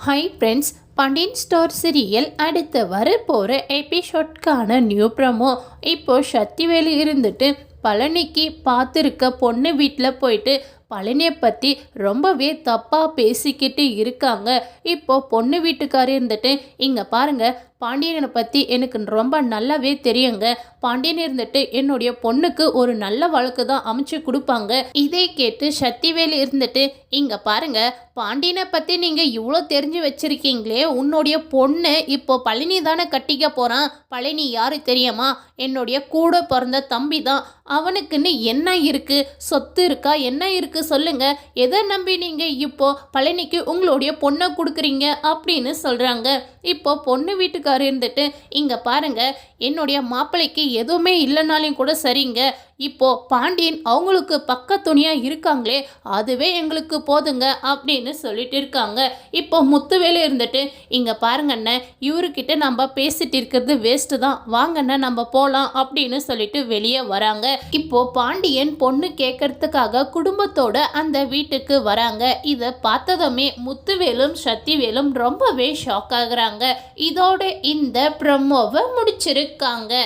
High friends பண்டின் star serial அடுத்து வரப்போகிற எபிசோட்கான நியூ ப்ரமோ இப்போது சக்திவேலு இருந்துட்டு பழனிக்கு பார்த்துருக்க பொண்ணு வீட்டில் போயிட்டு பழனியை பற்றி ரொம்பவே தப்பாக பேசிக்கிட்டு இருக்காங்க. இப்போ பொண்ணு வீட்டுக்காரர் இருந்துட்டு இங்கே பாருங்கள் பாண்டியனை பற்றி எனக்கு ரொம்ப நல்லாவே தெரியுங்க. பாண்டியன் இருந்துட்டு என்னுடைய பொண்ணுக்கு ஒரு நல்ல வழக்கு தான் அமைச்சு கொடுப்பாங்க. இதை கேட்டு சக்திவேலி இருந்துட்டு இங்கே பாருங்க பாண்டியனை பற்றி நீங்கள் இவ்வளோ தெரிஞ்சு வச்சிருக்கீங்களே உன்னுடைய பொண்ணு இப்போ பழனி தானே கட்டிக்க போகிறான் பழனி யாரு தெரியுமா? என்னுடைய கூட பிறந்த தம்பி தான். அவனுக்குன்னு என்ன இருக்குது சொத்து இருக்கா? என்ன இருக்குது எனக்கு சொல்லுங்க எதை நம்பி நீங்க இப்போ பழனிக்கு உங்களுடைய பொண்ணை கொடுக்குறீங்க அப்படின்னு சொல்றாங்க. இப்போ பொண்ணு வீட்டுக்காரர் இருந்துட்டு இங்க பாருங்க என்னுடைய மாப்பிள்ளைக்கு எதுவுமே இல்லைனாலையும் கூட சரிங்க. இப்போ பாண்டியன் அவங்களுக்கு பக்க துணியா இருக்காங்களே அதுவே எங்களுக்கு போதுங்க அப்படின்னு சொல்லிட்டு இருக்காங்க. இப்போ முத்துவேலு இருந்துட்டு இங்க பாருங்கண்ணே இவருக்கிட்ட நம்ம பேசிட்டு இருக்கிறது வேஸ்ட் தான். வாங்கண்ணே நம்ம போகலாம் அப்படின்னு சொல்லிட்டு வெளியே வராங்க. இப்போ பாண்டியன் பொண்ணு கேட்கறதுக்காக குடும்பத்தோட அந்த வீட்டுக்கு வராங்க. இதை பார்த்ததுமே முத்துவேலும் சக்திவேலும் ரொம்பவே ஷாக் ஆகுறாங்க. இதோட இந்த ப்ரமோவை முடிச்சிருக்காங்க.